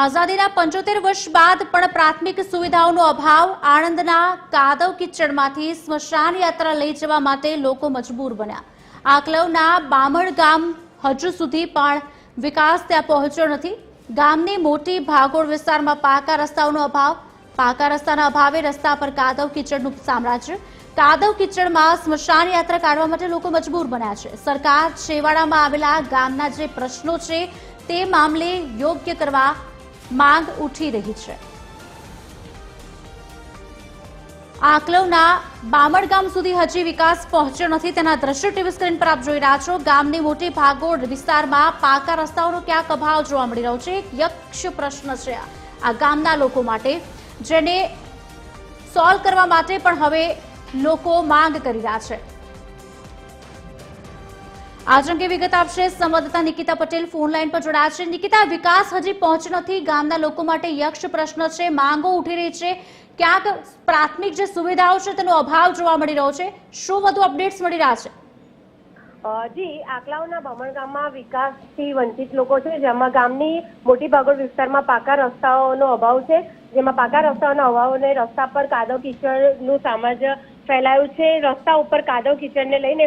આઝાદીના પંચોતેર વર્ષ બાદ પણ પ્રાથમિક સુવિધાઓનો અભાવ, આણંદના કાદવ કિચડમાંથી સ્મશાન યાત્રા લઈ જવા માટે લોકો મજબૂર બન્યા. આકલવના બામણ ગામ હજુ સુધી પણ વિકાસ ત્યાં પહોંચ્યો નથી. ગામની મોટી ભાગોળ વિસ્તારમાં પાકા રસ્તાઓનો અભાવ, પાકા રસ્તાના અભાવે રસ્તા પર કાદવ કિચડનું સામ્રાજ્ય. કાદવ કિચડમાં સ્મશાન યાત્રા કાઢવા માટે લોકો મજબૂર બન્યા છે. સરકાર છેવાડામાં આવેલા ગામના જે પ્રશ્નો છે તે મામલે યોગ્ય કરવા માંગ ઉઠી રહી છે. આકલવના બામણ ગામ સુધી હજી વિકાસ પહોંચ્યો નથી. તેના દ્રશ્યો ટીવી સ્ક્રીન પર આપ જોઈ રહ્યા છો. ગામની મોટી ભાગોળ વિસ્તારમાં પાકા રસ્તાઓનો ક્યાંક અભાવ જોવા મળી રહ્યો છે. યક્ષ પ્રશ્ન છે. આ. ગામના લોકો માટે જેને સોલ્વ કરવા માટે પણ હવે લોકો માંગ કરી રહ્યા છે. આજ વિગત આપશે સંવાદદાતા નિકિતા પટેલ. ફોન લાઈન પર જોડાયા છે. નિકિતા, વિકાસ હજી પહોંચ્યો નથી. ગામના લોકો માટે યક્ષ પ્રશ્ન છે. માંગો ઉઠી રહી છે. ક્યાંક પ્રાથમિક જે સુવિધાઓ છે તેનો અભાવ જોવા મળી રહ્યો છે. શું વધુ અપડેટ્સ મળી રહ્યા છે? જી, આકલાવના ભમણ ગામમાં વિકાસથી વંચિત લોકો છે. જેમાં ગામની મોટી ભાગોળ વિસ્તારમાં પાકા રસ્તાઓનો અભાવ છે. જેમાં પાકા રસ્તાઓના અભાવને રસ્તા પર કાદવ કિચડનું સામ્રાજ્ય ફેલાયું છે. રસ્તા ઉપર કાદવ કિચડને લઈને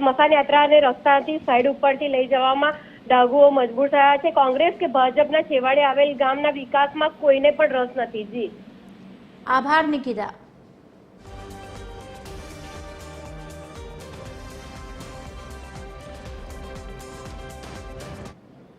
સ્મશાન યાત્રાને રસ્તાથી સાઈડ ઉપરથી લઈ જવામાં ડાઘુઓ મજબૂર થયા છે. કોંગ્રેસ કે ભાજપના છેવાડે આવેલ ગામના વિકાસમાં કોઈને પણ રસ નથી. જી. આભાર, નિકિતા.